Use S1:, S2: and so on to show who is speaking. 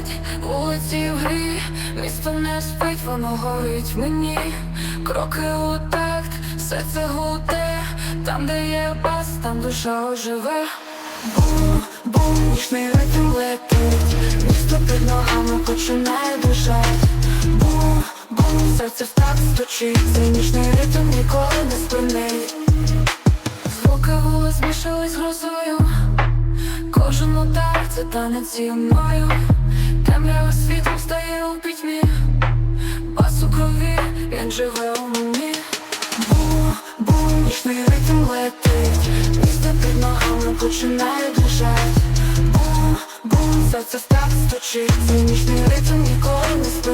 S1: горить у цій грі, місто не спить, воно горить мені, кроки у такт, все це гуде, там, де є бас, там душа оживе. Бум, бум, нічний ритм летить, місто під ногами починає душать. Бум, бум, серце в так стучить, цей нічний ритм ніколи не спинить. Звуки вули змішались грозою, кожен удар це танець зі мною. Темрява світом стає у пітьмі, бас у крові, він живе у мені. Бум, бум, нічний ритм летить, місто під ногами починає душать. Бум, бум, серце так стучить, цей нічний ритм ніколи не спинить.